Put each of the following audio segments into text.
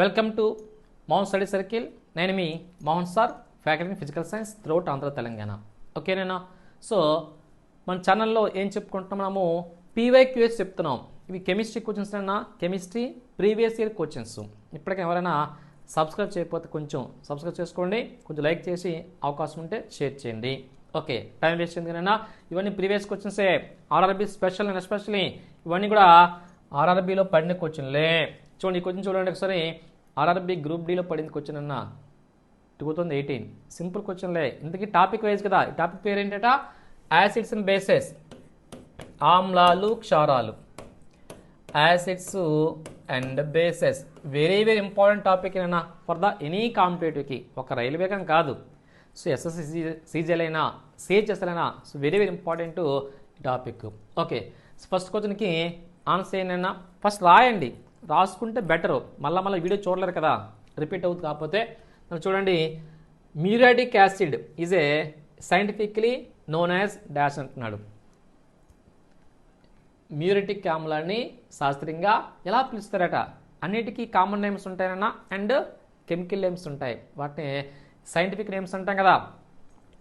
Welcome to Moun study circle. నేను మీ Mohan sir faculty physical science throughout Andhra Telangana. ఓకేనేనా so మన ఛానల్లో ఏం చెప్పుకుంటున్నాము? పీవైక్యూఎస్ చెప్తున్నాం. ఇవి కెమిస్ట్రీ క్వశ్చన్స్ అయినా కెమిస్ట్రీ ప్రీవియస్ ఇయర్ క్వశ్చన్స్. ఇప్పటికే ఎవరైనా సబ్స్క్రైబ్ చేయకపోతే కొంచెం సబ్స్క్రైబ్ చేసుకోండి. కొంచెం లైక్ చేసి అవకాశం ఉంటే షేర్ చేయండి. ఓకే టైం వేస్ట్ ఎందుకైనా ఇవన్నీ ప్రీవియస్ క్వశ్చన్సే. ఆర్ఆర్బీ స్పెషల్ అండ్ ఎస్పెషల్లీ ఇవన్నీ కూడా ఆర్ఆర్బీలో పడిన క్వశ్చన్లే. చూడండి ఈ క్వశ్చన్ చూడండి ఒకసారి. ఆర్ఆర్బి గ్రూప్ డీలో పడింది క్వశ్చన్ అన్న. టూ థౌజండ్ ఎయిటీన్ సింపుల్ క్వశ్చన్లే ఇంతకీ టాపిక్ వైజ్ కదా. టాపిక్ పేరు ఏంటట యాసిడ్స్ అండ్ బేసెస్ ఆమ్లాలు క్షారాలు. Acids and bases very very important topic అయినా ఫర్ ద ఎనీ కాంపిటేటివ్కి ఒక రైల్వే కానీ కాదు. సో ఎస్ఎస్సి సీజీఎల్ అయినా సిహెచ్ఎస్ఎల్ అయినా so very very important topic okay first క్వశ్చన్కి ఆన్సర్ ఏంటన్నా ఫస్ట్ రాయండి. రాసుకుంటే బెటరు మళ్ళీ మళ్ళీ వీడియో చూడలేరు కదా. రిపీట్ అవుతుంది కాకపోతే చూడండి. Muriatic acid is a scientifically known as dash అంటున్నాడు. మ్యూరిటిక్ ఆమ్లాన్ని శాస్త్రీయంగా ఎలా పిలుస్తారట? అన్నిటికీ కామన్ నేమ్స్ ఉంటాయన్నా అండ్ కెమికల్ నేమ్స్ ఉంటాయి. వాటిని సైంటిఫిక్ నేమ్స్ అంటాం కదా.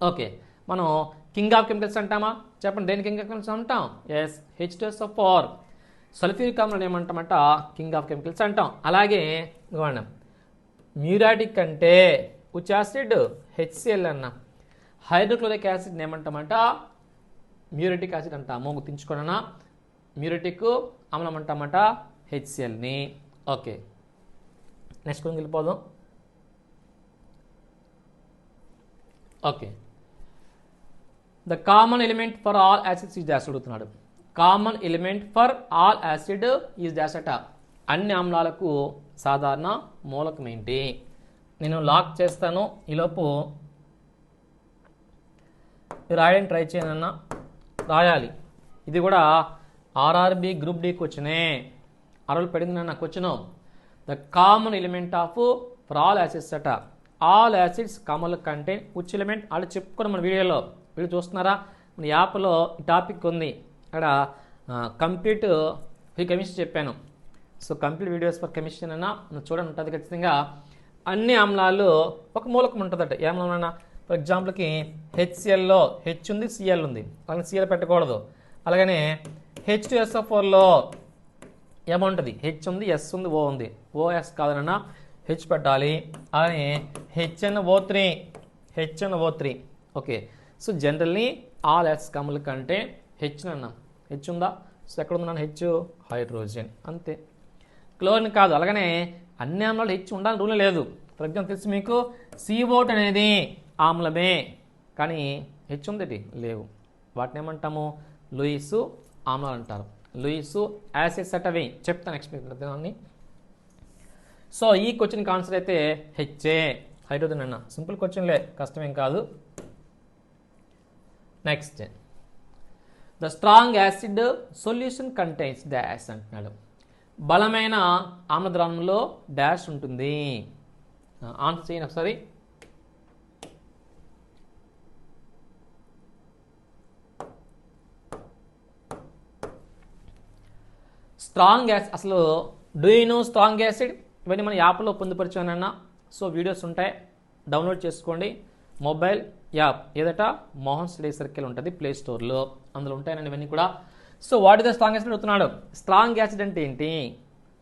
ఓకే మనం కింగ్ ఆఫ్ కెమికల్స్ అంటామా? చెప్పండి. దేని కింగ్ ఆఫ్ కెమికల్స్ అంటాం? ఎస్ హెచ్ టెస్ ఆఫ్ ఫోర్ సల్ఫ్యూరిక్ ఆమ్లం ఏమంటామంట? కింగ్ ఆఫ్ కెమికల్స్ అంటాం. అలాగే ఇవ్వండి మ్యూరాటిక్ అంటే ఉచ్ యాసిడ్ హెచ్సిఎల్ అన్న. హైడ్రోక్లోరిక్ యాసిడ్ ఏమంటామంట? మ్యూరిటిక్ యాసిడ్ అంటాము గుర్తుంచుకోనన్నా మ్యూరిటిక్ ఆమ్లం అంటామంట? హెచ్సిఎల్ని ఓకే. నెక్స్ట్ కొంచెం వెళ్ళిపోదాం. Okay. The common element for all acids is acid అడుగుతున్నాడు common element for all acid is dash అన్ని ఆమ్లాలకు సాధారణ మూలకం ఏంటి? నేను లాక్ చేస్తాను. ఈలోపు రాయడానికి ట్రై చేయనన్నా రాయాలి. ఇది కూడా ఆర్ఆర్బి గ్రూప్ డి క్వశ్చనే అరవలు పడింది నాకు question the common element of for all acids అట. All acids common contain which element వాళ్ళు చెప్పుకున్నాం మన వీడియోలో. వీడియో చూస్తున్నారా? మన యాప్లో ఈ టాపిక్ ఉంది. అక్కడ కంప్లీట్ కెమిస్ట్రీ చెప్పాను. So complete videos for chemistry అయినా నువ్వు చూడండి ఉంటుంది ఖచ్చితంగా. అన్ని ఆమ్లాలు ఒక మూలకం ఉంటుందట. ఏ ఆమ్లం ఫర్ ఎగ్జాంపుల్కి హెచ్సిఎల్లో హెచ్ ఉంది సిఎల్ ఉంది. అలాగే సిఎల్ పెట్టకూడదు. అలాగనే హెచ్ టు ఎస్ఎఫ్ ఫోర్లో ఏముంటుంది హెచ్ ఉంది ఎస్ ఉంది ఓ ఉంది. ఓఎస్ కాదనన్నా హెచ్ పెట్టాలి. అలానే HN O three HN O three okay so generally all S Kammula కంటే హెచ్ అన్నాం హెచ్ ఉందా సో ఎక్కడ ఉంది హెచ్ హైడ్రోజన్. అంతే. క్లోరిన్ కాదు అలాగనే అన్ని ఆమ్లాలు హెచ్ ఉండాలని రూల్ లేదు. ఫర్ ఎగ్జాంపుల్ తెలుసు మీకు? సీఓట్ అనేది ఆమ్లమే. కానీ హెచ్ ఉందటి? లేవు. వాటిని ఏమంటాము? లూయిస్ ఆమ్లాలు అంటారు. లూయిస్ యాసిడ్స్ అటవి చెప్తాను ఎక్స్ప్లెయిన్ దాన్ని. సో ఈ క్వశ్చన్కి ఆన్సర్ అయితే హెచ్ఏ హైడ్రోజన్ అన్న. సింపుల్ క్వశ్చన్లే కష్టమేం కాదు. Next the strong acid solution contains dash అంటున్నాడు. బలమైన ఆమ్లద్రావణంలో డాష్ ఉంటుంది. ఆన్సర్ చేయండి ఒకసారి. స్ట్రాంగ్ యాసిడ్ అసలు డూ స్ట్రాంగ్ యాసిడ్ ఇవన్నీ మన యాప్లో పొందుపరిచానన్నా సో వీడియోస్ ఉంటాయి. డౌన్లోడ్ చేసుకోండి. మొబైల్ యాప్ ఏదట మోహన్ స్టడీ సర్కిల్ ఉంటుంది ప్లే స్టోర్లో. అందులో ఉంటాయనండి ఇవన్నీ కూడా. So what is the strong acid అడుగుతున్నాడు స్ట్రాంగ్ యాసిడ్ అంటే ఏంటి?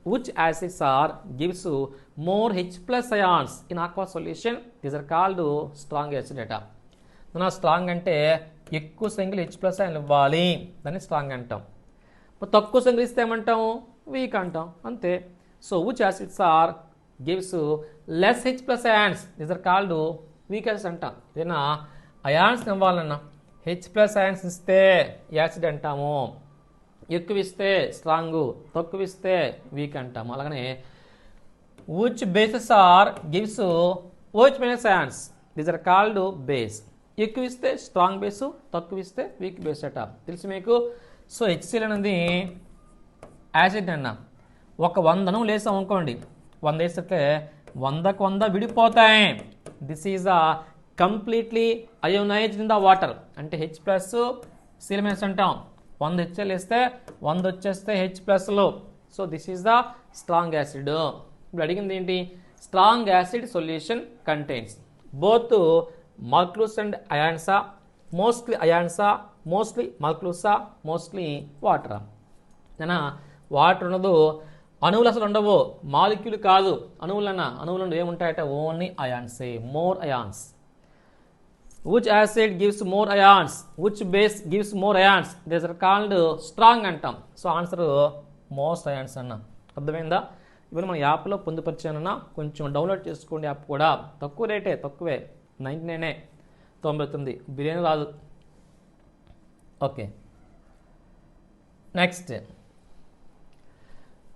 Which acids are gives more H plus ions in aqua solution these are called strong acid అట మన స్ట్రాంగ్ అంటే ఎక్కువ సంఖ్యలో హెచ్ ప్లస్ అయాన్ ఇవ్వాలి. దాన్ని స్ట్రాంగ్ అంటాం. తక్కువ సంఖ్యలు ఇస్తే ఏమంటాం? వీక్ అంటాం. అంతే. So which acids are gives less H plus ions this are called weak acids అంటాం. ఏదైనా అయాన్స్ ఇవ్వాలన్నా హెచ్ ప్లస్ అయాన్స్ ఇస్తే యాసిడ్ అంటాము. ఎక్కువ ఇస్తే స్ట్రాంగ్ తక్కువ ఇస్తే వీక్ అంటాము. అలాగనే which bases are gives OH minus ions these are called base ఎక్కువ ఇస్తే స్ట్రాంగ్ బేసు తక్కువ ఇస్తే వీక్ బేస్ అట. తెలుసు మీకు? సో హెచ్సిఎల్ అనేది యాసిడ్ అన్న. ఒక వందను లేసాం అనుకోండి. వంద వేస్తే వందకు వంద విడిపోతాయి. This is a completely ionized in the water అంటే హెచ్ ప్లస్ సిలిమెన్స్ అంటాం. వంద హెచ్ఎల్ వేస్తే వంద వచ్చేస్తే హెచ్ ప్లస్లో so this is the strong acid ఇప్పుడు అడిగింది ఏంటి? Strong acid solution contains both molecules and అయాన్సా mostly అయాన్సా మోస్ట్లీ మల్క్లూసా మోస్ట్లీ వాటర్ ఏనా? వాటర్ ఉండదు అణువులు అసలు ఉండవు. మాలిక్యూల్ కాదు. అణువులన్న. అణువులు ఏముంటాయట? Only ions more ions which acid gives more ions which base gives more ions this are called strong అంటాం సో ఆన్సర్ మోస్ట్ అయాన్స్ అన్న. అర్థమైందా? ఇవాళ మన యాప్లో పొందుపరిచానన్నా. కొంచెం డౌన్లోడ్ చేసుకోండి యాప్ కూడా. తక్కువ రేటే తక్కువే. నైంటీ నైనే తొంభై తొమ్మిది. బిర్యానీ రాదు. Okay next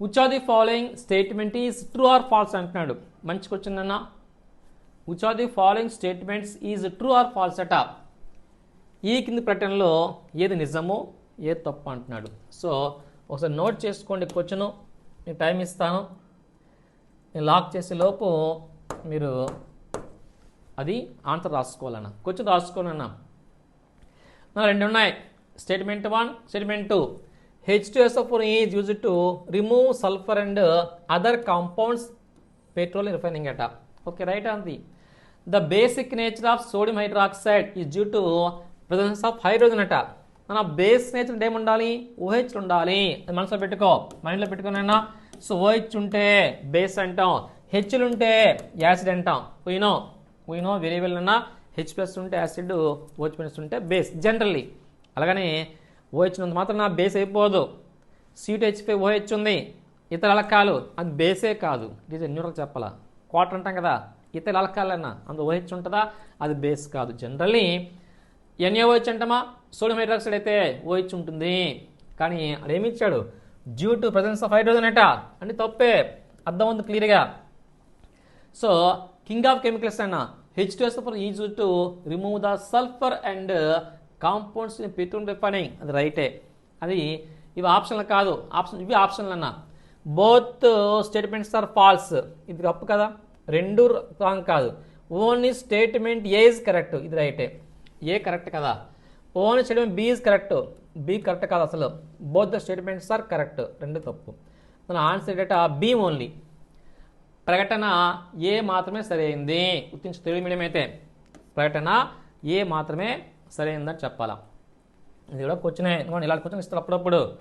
which are the following statement is true or false అంటున్నాడు. మంచికి వచ్చిందన్నా which are the following statements is true or false అట. ఈ కింది ప్రకటనలో ఏది నిజము ఏది తప్పు అంటున్నాడు. సో ఒకసారి నోట్ చేసుకోండి క్వశ్చను. నేను టైం ఇస్తాను. నేను లాక్ చేసే లోపు మీరు అది ఆన్సర్ రాసుకోవాలన్న. క్వశ్చన్ రాసుకోనన్నా రెండు ఉన్నాయి. Statement one statement two H is S to remove use to remove sulphur and other compounds petrol refining అట okay right basic the basic nature of sodium hydroxide to presence to hydrogen of hydrogen మన base nature ఏముండాలి? OH ఉండాలి. మనసులో పెట్టుకో. మైండ్లో పెట్టుకోనైనా so OH ఉంటే base అంటాం. హెచ్లు ఉంటే యాసిడ్ అంటాం. పోయినో పోయినో వెరీ వెల్ అన్నా? హెచ్ ప్లస్ ఉంటే యాసిడ్ ఓహెచ్ ప్లస్ ఉంటే బేస్ జనరల్లీ అలాగనే ఓహెచ్నంత మాత్రం నా బేస్ అయిపోదు. సీట్ హెచ్పై ఓహెచ్ ఉంది. ఇతర అలకాలు అది బేసే కాదు. ఇట్ ఈజ్ న్యూట్రల్ చెప్పాలా? క్వార్టర్ అంటాం కదా. ఇతర అలకాలన్నా అందు ఓహెచ్ ఉంటుందా? అది బేస్ కాదు. జనరల్లీ ఎన్ఏఓహెచ్ అంటామా? సోడియం హైడ్రాక్సైడ్ అయితే ఓహెచ్ ఉంటుంది. కానీ అదేమి ఇచ్చాడు? Due to presence of hydrogen అట అంటే తప్పే. అర్థం ఉంది క్లియర్గా? సో కింగ్ ఆఫ్ కెమికల్స్ అన్న H two S four is to remove the sulphur and compounds పెట్టుండే పని అది రైటే. అది ఇవి ఆప్షన్లు కాదు. ఆప్షన్ ఇవి ఆప్షన్లు అన్న. బోత్ స్టేట్మెంట్స్ ఆర్ ఫాల్స్ ఇది తప్పు కదా? రెండు రాంగ్ కాదు. Only statement A is correct ఇది రైటే. ఏ కరెక్ట్ కదా? Only statement B is correct B correct కాదు అసలు. Both the statements are correct రెండు తప్పు. మన ఆన్సర్ డేటా బి ఓన్లీ ప్రకటన ఏ మాత్రమే సరైంది గుర్తించి తెలుగు మీడియం అయితే. ప్రకటన ఏ మాత్రమే సరైనదని చెప్పాలా? ఇది కూడా క్వశ్చనే ఎందుకంటే ఇలాంటి క్వశ్చన్ ఇస్తారు అప్పుడప్పుడు.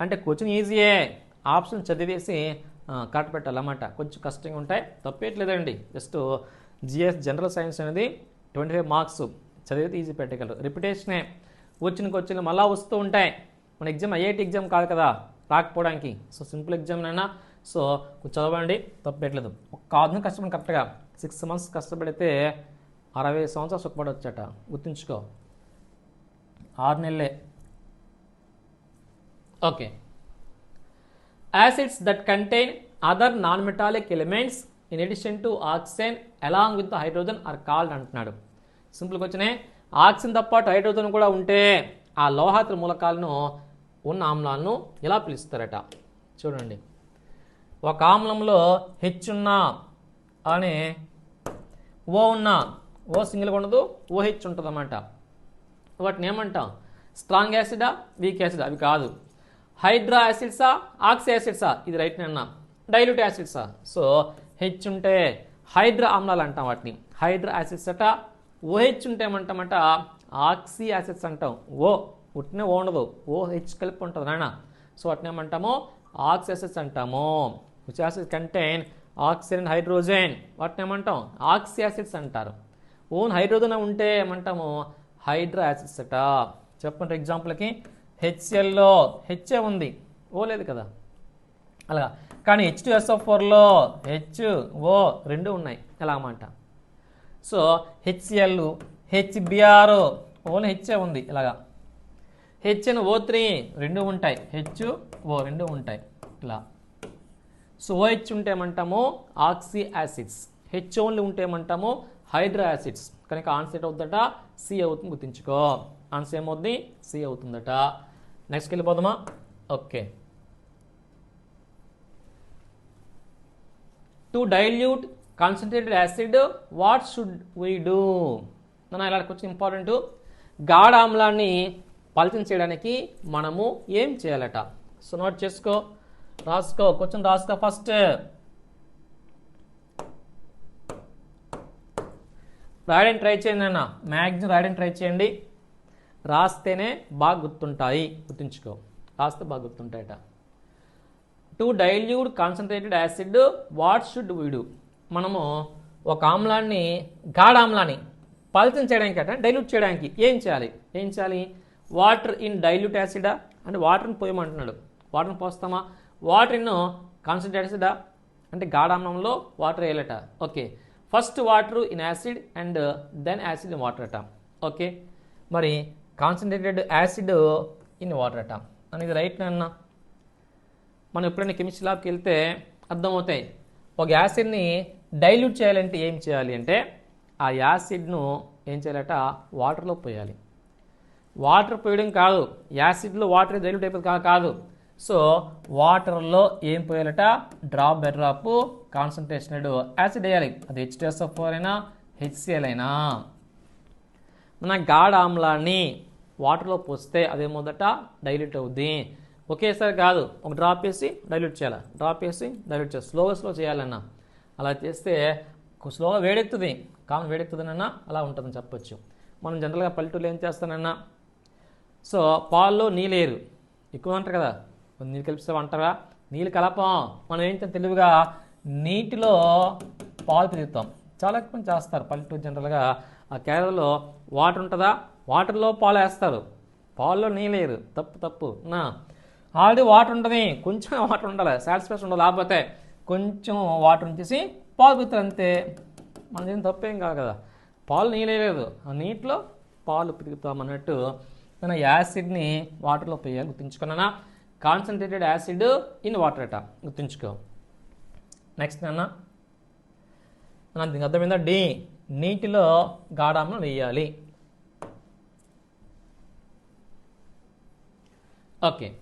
అంటే క్వశ్చన్ ఈజీయే ఆప్షన్ చదివేసి కరెక్ట్ పెట్టాలన్నమాట. కొంచెం కష్టంగా ఉంటాయి. తప్పేట్లేదండి. జస్ట్ జిఎస్ జనరల్ సైన్స్ అనేది ట్వంటీ ఫైవ్ మార్క్స్ చదివితే ఈజీ పెట్టగలరు. రిపిటేషనే వచ్చిన క్వశ్చన్లు మళ్ళీ వస్తూ ఉంటాయి. మన ఎగ్జామ్ ఐఐటి ఎగ్జామ్ కాదు కదా. రాకపోవడానికి. సో సింపుల్ ఎగ్జామ్ అయినా. సో చదవండి. తప్పేట్లేదు. ఒక కాదు కష్టపడి కరెక్ట్గా. సిక్స్ మంత్స్ కష్టపడితే అరవై సంవత్సరాలు సుఖపడవచ్చట గుర్తుంచుకో. ఆరు నెలలే. Okay. Acids that contain other non metallic elements in addition to oxygen along with hydrogen are called అంటున్నాడు. సింపుల్గా వచ్చినాయి ఆక్సిజన్ తప్ప పాటు హైడ్రోజన్ కూడా ఉంటే ఆ లోహాత్ర మూలకాలను ఉన్న ఆమ్లాలను ఎలా పిలుస్తారట? చూడండి. ఒక ఆమ్లంలో హెచ్ ఉన్నా అని ఓ ఉన్నా ఓ సింగిల్గా ఉండదు ఓ హెచ్ ఉంటుంది అన్నమాట వాటిని ఏమంటాం? స్ట్రాంగ్ యాసిడా వీక్ యాసిడ్ అవి కాదు. హైడ్రా యాసిడ్సా ఆక్సి యాసిడ్సా ఇది రైట్ అన్నా. డైల్యూట్ యాసిడ్సా సో హెచ్ ఉంటే హైడ్రా ఆమ్లాలు అంటాం వాటిని. హైడ్రా యాసిడ్స్ అట ఓహెచ్ ఉంటే ఏమంటామట? ఆక్సి యాసిడ్స్ అంటాం. ఓ ఉట్టినే ఓ ఉండదు. ఓ హెచ్ కలిపి ఉంటుంది నాయన. సో వాటిని ఏమంటాము? ఆక్సి యాసిడ్స్ అంటాము. Which acid contain oxygen hydrogen వాటిని ఏమంటాం? ఆక్సి యాసిడ్స్ అంటారు. ఓన్ హైడ్రోజన్ ఉంటే ఏమంటాము? హైడ్రా యాసిడ్స్ అట చెప్పండి ఎగ్జాంపుల్కి. హెచ్ఎల్లో హెచ్ఏ ఉంది? ఓ లేదు కదా. అలాగా. కానీ హెచ్ టు ఎస్ఎఫ్ ఫోర్లో హెచ్ ఓ రెండు ఉన్నాయి. ఎలా అన్నమాట so HCl HBr only HA ఉంది. ఇలాగా. హెచ్ఎన్ ఓ త్రీ రెండు ఉంటాయి. హెచ్ ఓ రెండు ఉంటాయి. ఇలా. సో ఓహెచ్ ఉంటే ఏమంటాము? Oxy acids. హెచ్ ఓన్లీ ఉంటే ఏమంటాము? Hydra acids. కనుక ఆన్సర్ అవుతుందట సి అవుతుంది గుర్తించుకో. ఆన్సర్ ఏమవుతుంది సి అవుతుందట. నెక్స్ట్కి వెళ్ళిపోదామా? Okay to dilute concentrated acid what should we do నన్ను ఇలా కొంచెం ఇంపార్టెంట్ గాఢ ఆమ్లాన్ని పలచన చేయడానికి మనము ఏం చేయాలట? సో నోట్ చేసుకో. రాసుకో. కొంచెం రాసుకో ఫస్ట్ రాయడానికి ట్రై చేయండి అన్న. మ్యాక్సిమం రాయడానికి ట్రై చేయండి. రాస్తేనే బాగా గుర్తుంటాయి. గుర్తుంచుకో. రాస్తే బాగా గుర్తుంటాయట. To dilute concentrated acid what should we do మనము ఒక ఆమ్లాన్ని గాఢ ఆమ్లాన్ని పలచన చేయడానికి అంటే డైల్యూట్ చేయడానికి ఏం చేయాలి? ఏం చేయాలి? వాటర్ ఇన్ డైల్యూట్ యాసిడా అంటే వాటర్ని పోయమంటున్నాడు. వాటర్ని పోస్తామా? వాటర్ ఇన్ కాన్సన్ట్రేట్ యాసిడా అంటే గాఢామ్లంలో water వేయాలట. Okay first water in acid and then acid in water అట ఓకే? మరి కాన్సన్ట్రేటెడ్ యాసిడ్ ఇన్ వాటర్ అట అనేది రైట్ అన్న మనం ఎప్పుడైనా కెమిస్ట్రీ ల్యాబ్కి వెళ్తే అర్థమవుతాయి. ఒక యాసిడ్ని డైల్యూట్ చేయాలంటే ఏం చేయాలి అంటే ఆ యాసిడ్ను ఏం చేయాలట? వాటర్లో పోయాలి. వాటర్ పోయడం కాదు. యాసిడ్లో వాటర్ డైల్యూట్ అయిపోతుంది కా- కాదు. సో వాటర్లో ఏం పోయాలట? Drop by drop concentration acid వేయాలి. అది హెచ్టిఎస్ఎఫ్ ఫోర్ అయినా హెచ్సిఎల్ అయినా. మన గాఢ ఆమ్లాన్ని వాటర్లో పోస్తే అదే మొదట డైల్యూట్ అవుద్ది. ఒకేసారి కాదు ఒక డ్రాప్ వేసి డైల్యూట్ చేయాలి. డ్రాప్ వేసి డైల్యూట్ చేయాలి. స్లోగా స్లో చేయాలన్నా. అలా చేస్తే స్లోగా వేడెక్కుతుంది. కామన్ వేడెక్కుతుందన్నా అలా ఉంటుందని చెప్పొచ్చు. మనం జనరల్గా పల్లెటూరులో ఏం చేస్తానన్నా? సో పాల్లో నీళ్ళేరు ఎక్కువ అంటారు కదా. నీళ్ళు కలిపిస్తావు అంటారా? నీళ్ళు కలపం. మనం ఏంటంటే తెలివిగా నీటిలో పాలు తిరుగుతాం చాలా ఎక్కువ చేస్తారు పల్లెటూరు జనరల్గా. ఆ కేరళలో వాటర్ ఉంటుందా? వాటర్లో పాలు వేస్తారు. పాల్లో నీళ్ళు తప్పు తప్పు. నా. ఆల్రెడీ వాటర్ ఉంటుంది. కొంచెం వాటర్ ఉండాలి. సాటిస్ఫాక్షన్ ఉండాలి. లేకపోతే కొంచెం వాటర్ ఉంచేసి పాలు పితారు అంతే. మనదేం తప్పేం కాదు కదా. పాలు నీళ్ళేయలేదు ఆ నీటిలో పాలు పిలుగుతాం అన్నట్టు మన యాసిడ్ని వాటర్లో పోయాలి. గుర్తుంచుకున్నానా? కాన్సన్ట్రేటెడ్ యాసిడ్ ఇన్ వాటర్ అట. గుర్తుంచుకో. నెక్స్ట్ నాన్న. మన దీనికి అర్థమైందా డి నీటిలో గాఢాంలో వేయాలి. Okay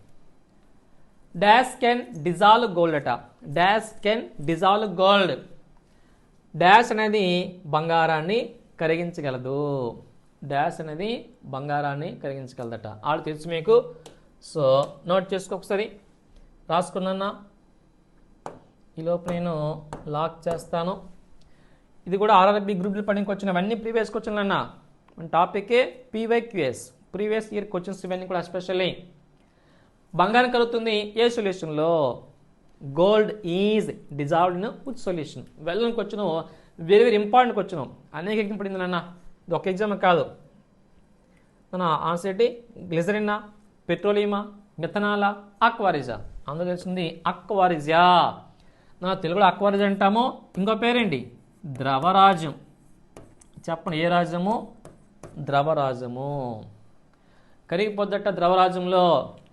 dash can dissolve gold అట. Dash can dissolve gold dash అనేది బంగారాన్ని కరిగించగలదు. డాష్ అనేది బంగారాన్ని కరిగించగలదట. ఆడు తెలుసు మీకు సో నోట్ చేసుకో ఒకసారి. రాసుకున్నా ఈలోపు నేను లాక్ చేస్తాను. ఇది కూడా ఆర్ఆర్బి గ్రూప్లో పనికి వచ్చినవన్నీ ప్రీవియస్ క్వశ్చన్లు అన్న మన టాపికే పీవైక్యూఎస్ ప్రీవియస్ ఇయర్ క్వశ్చన్స్ ఇవన్నీ కూడా ఎస్పెషల్లీ బంగారం కలుగుతుంది ఏ సొల్యూషన్లో gold is dissolved in which solution వెళ్ళడానికి వచ్చిన వెరీ వెరీ ఇంపార్టెంట్ క్వశ్చన్ అనేక ఎగ్జామ్ పడింది నాన్న. ఇది ఒక ఎగ్జామ్ కాదు. మన ఆన్సర్ ఏంటి? గ్లిజరిన్నా పెట్రోలియమా మిథనాలా అక్వారిజా అందులో తెలిసింది అక్వారిజా నా తెలుగులో అక్వారిజా అంటాము ఇంకో పేరేంటి? ద్రవరాజ్యం చెప్పండి ఏ రాజ్యము ద్రవరాజము. కరిగిపోద్దట ద్రవరాజ్యంలో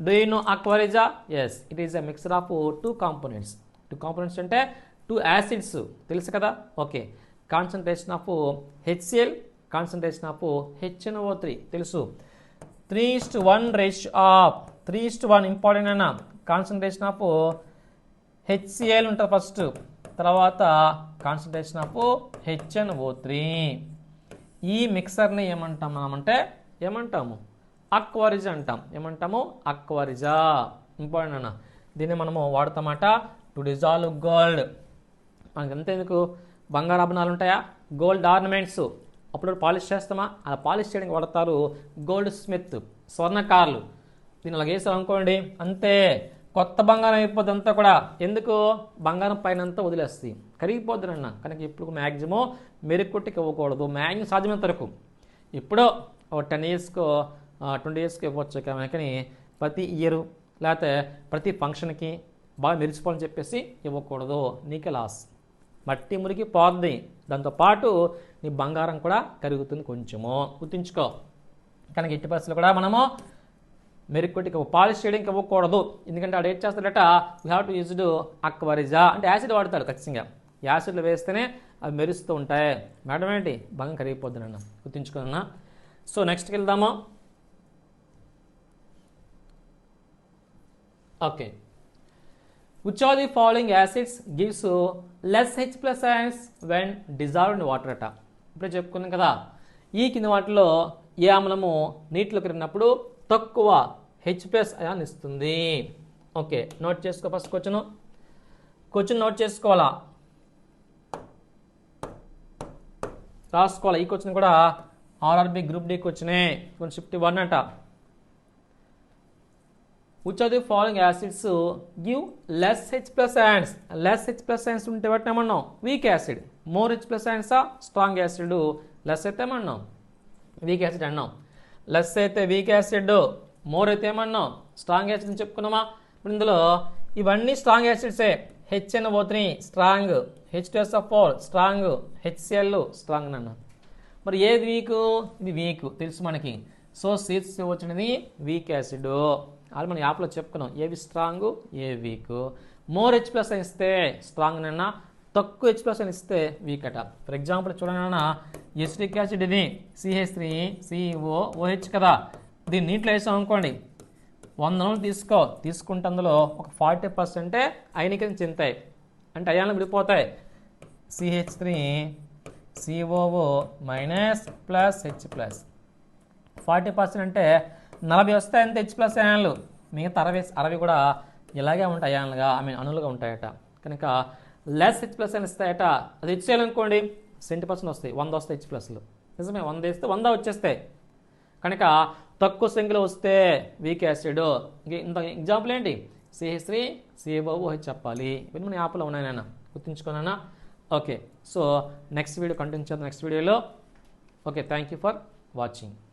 do you know aqua regia yes it is a mixture of two components two components అంటే టూ యాసిడ్స్ తెలుసు కదా? Okay concentration of HCl concentration of HNO three తెలుసు. Three is to one ratio of. Three is to one important అన్న concentration of HCl ఉంటుంది first. తర్వాత concentration of HNO three. ఈ మిక్సర్ని ఏమంటాం మనమంటే అంటే ఏమంటాము? అక్వారిజా అంటాం. ఏమంటాము? అక్వారిజా. ఇంపార్టెంట్ అన్న దీన్ని మనము వాడతామట. To dissolve gold. మనకి ఎంత ఎందుకు బంగారు ఆభరణాలు ఉంటాయా? Gold ornaments. అప్పుడు పాలిష్ చేస్తామా? అలా పాలిష్ చేయడానికి వాడతారు గోల్డ్ స్మిత్ స్వర్ణకారులు. దీన్ని అలాగే వేసాం అనుకోండి అంతే. కొత్త బంగారం అయిపోద్ది అంతా కూడా. ఎందుకు? బంగారం పైన అంతా వదిలేస్తుంది కరిగిపోద్ది అన్న కనుక ఇప్పుడు మ్యాక్సిమం మెరుక్కొట్టికి ఇవ్వకూడదు. మ్యాక్సిమం సాధ్యమైనంత వరకు ఇప్పుడు ఒక టెన్ ఇయర్స్కో ట్వంటీ ఇయర్స్కి ఇవ్వచ్చు కానీ ప్రతి ఇయర్ లేకపోతే ప్రతి ఫంక్షన్కి బాగా మెరిచిపోవాలని చెప్పేసి ఇవ్వకూడదు. నీకే లాస్. మట్టి మురికి పోద్ది. దాంతోపాటు నీ బంగారం కూడా కరుగుతుంది కొంచెము. గుర్తుంచుకో. కనుక ఎట్టి పరిస్థితులు కూడా మనము మెరుక్కొట్టికి పాలిష్ చేయడానికి ఇవ్వకూడదు. ఎందుకంటే ఆడు ఏం చేస్తాడట? You have to used aqua regia అంటే యాసిడ్ వాడతాడు ఖచ్చితంగా. యాసిడ్లు వేస్తేనే అవి మెరుస్తూ ఉంటాయి. మేడం ఏంటి బంగం కరిగిపోద్ది నన్ను. గుర్తుంచుకున్నా సో నెక్స్ట్కి వెళ్దాము. Okay. Which are the following acids gives less H plus ions when dissolve in water అట? ఇప్పుడే చెప్పుకున్నాం కదా. ఈ కింద వాటిలో ఏ ఆమ్లము నీటిలో వెళ్ళినప్పుడు తక్కువ హెచ్ ప్లస్ అయాన్ ఇస్తుంది. ఓకే నోట్ చేసుకో ఫస్ట్ క్వశ్చన్ క్వశ్చన్ నోట్ చేసుకోవాలా? రాసుకోవాలా? ఈ క్వశ్చన్ కూడా ఆర్ఆర్బి గ్రూప్ డి క్వశ్చనే కొంచెం ఫిఫ్టీ వన్ అంట. Which are the following acids give less H plus ions less H plus ions ఉంటే బట్టి ఏమన్నాం? Weak acid more H plus యాన్సా strong acid less అయితే ఏమన్నాం? వీక్ యాసిడ్ అన్నాం. లెస్ అయితే వీక్ యాసిడ్ మోర్ అయితే ఏమన్నాం? స్ట్రాంగ్ యాసిడ్ అని చెప్పుకున్నామా? ఇప్పుడు ఇందులో ఇవన్నీ స్ట్రాంగ్ యాసిడ్సే HN three strong H టెస్ of four strong HCl strong అని మరి ఏది వీక్ ఇది వీక్ తెలుసు మనకి. సో సీట్స్ వచ్చినది వీక్ యాసిడ్ అది మనం యాప్లో చెప్పుకున్నాం. ఏవి స్ట్రాంగ్ ఏ వీక్ మోర్ హెచ్ ప్లస్ అని ఇస్తే స్ట్రాంగ్ నన్నా తక్కువ హెచ్ ప్లస్ అని ఇస్తే వీక్ అట ఫర్ ఎగ్జాంపుల్ చూడండి ఎస్టిక్ యాసిడ్ని సిహెచ్ త్రీ సిఓ ఓహెచ్ కదా. దీన్ని నీటిలో వేసాం అనుకోండి. వంద నూనెలు తీసుకో. తీసుకుంటే అందులో ఒక ఫార్టీ పర్సెంటే ఐనికని చెందుతాయి అంటే అయాలను విడిపోతాయి. CH three COO minus plus H plus. Forty percent అంటే నలభై వస్తాయి అంతే హెచ్ ప్లస్ అయాన్లు? మిగతా అరవై అరవై కూడా ఇలాగే ఉంటాయి అయాన్లుగా ఐ మీన్ అణులుగా ఉంటాయట. కనుక లెస్ హెచ్ ప్లస్ అని ఇస్తాయట. అది హెచ్ చేయాలనుకోండి సెంటీ పర్సెంట్ వస్తాయి వంద వస్తాయి హెచ్ ప్లస్లు నిజమే వంద ఇస్తే వంద వచ్చేస్తాయి. కనుక తక్కువ సంఖ్యలో వస్తే వీక్ యాసిడ్. ఇంత ఎగ్జాంపుల్ ఏంటి? సిహెచ్ త్రీ సిఏబాబు హెచ్ చెప్పాలి. ఇవన్నీ మన యాప్లో ఉన్నాయి నాన్న గుర్తుంచుకున్నానా okay so next video continue చేద్దాం నెక్స్ట్ వీడియోలో okay thank you for watching